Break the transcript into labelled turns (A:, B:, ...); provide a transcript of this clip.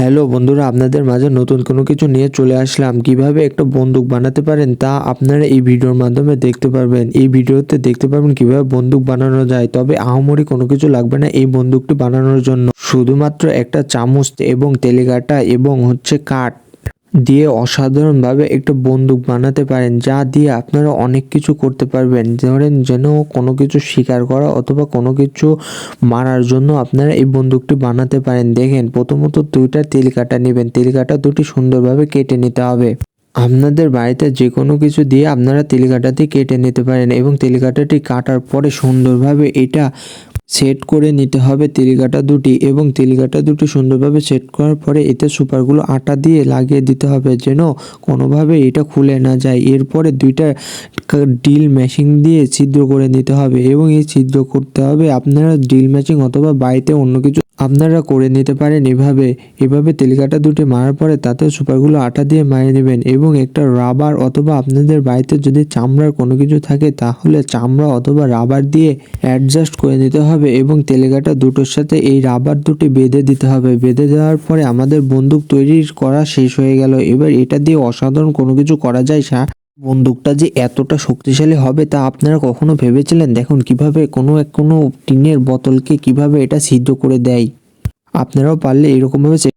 A: Hello বন্ধুরা, আপনাদের মাঝে নতুন কোনো কিছু নিয়ে চলে আসলাম। কীভাবে একটা বন্দুক বানাতে পারেন তা আপনারা এই ভিডিওর মাধ্যমে দেখতে পারবেন। এই ভিডিওতে দেখতে পারবেন কীভাবে বন্দুক বানানো যায়। তবে আহমরি কোনো কিছু লাগবে না এই বন্দুকটি বানানোর জন্য। শুধুমাত্র একটা চামচ এবং তেলেকাটা এবং হচ্ছে কাঠ। দিয়ে অসাধারণভাবে একটা বন্দুক বানাতে পারেন, যা দিয়ে আপনারা অনেক কিছু করতে পারবেন। ধরেন যেন কোনো কিছু শিকার করা অথবা কোনো কিছু মারার জন্য আপনারা এই বন্দুকটি বানাতে পারেন। দেখেন, প্রথমত দুইটা তেল কাটা নেবেন। তেল কাটা দুটি সুন্দরভাবে কেটে নিতে হবে। আপনাদের বাড়িতে যে কোনো কিছু দিয়ে আপনারা তেলিকাটাটি কেটে নিতে পারেন এবং তেলিকাটাটি কাটার পরে সুন্দরভাবে এটা সেট করে নিতে হবে তেলিকাটা দুটি এবং তেলিকাটা দুটি সুন্দরভাবে সেট করার পরে এতে সুপারগুলো আটা দিয়ে লাগিয়ে দিতে হবে যেন কোনোভাবে এটা খুলে না যায়। এরপরে দুইটা ড্রিল মেশিন দিয়ে ছিদ্র করে নিতে হবে এবং এই ছিদ্র করতে হবে আপনারা ড্রিল মেশিন অথবা বাড়িতে অন্য কিছু আপনারা করে নিতে পারেন এভাবে। এভাবে তেলিকাটা দুটি মারার পরে তাতে সুপারগুলো আটা দিয়ে মারিয়ে নেবেন এবং একটা রাবার অথবা আপনাদের বাড়িতে যদি চামড়ার কোনো কিছু থাকে তাহলে চামড়া অথবা রাবার দিয়ে অ্যাডজাস্ট করে নিতে হবে এবং তেলেকাটা দুটোর সাথে এই রাবার দুটি বেঁধে দিতে হবে। বেঁধে দেওয়ার পরে আমাদের বন্দুক তৈরি করা শেষ হয়ে গেল। এবার এটা দিয়ে অসাধারণ কোনো কিছু করা যায় সা বন্দুকটা যে এতটা শক্তিশালী হবে তা আপনারা কখনো ভেবেছিলেন? দেখুন, কীভাবে কোনো এক কোনো টিনের বোতলকে কীভাবে এটা সিদ্ধ করে দেয়। আপনারাও পারলে এরকমভাবে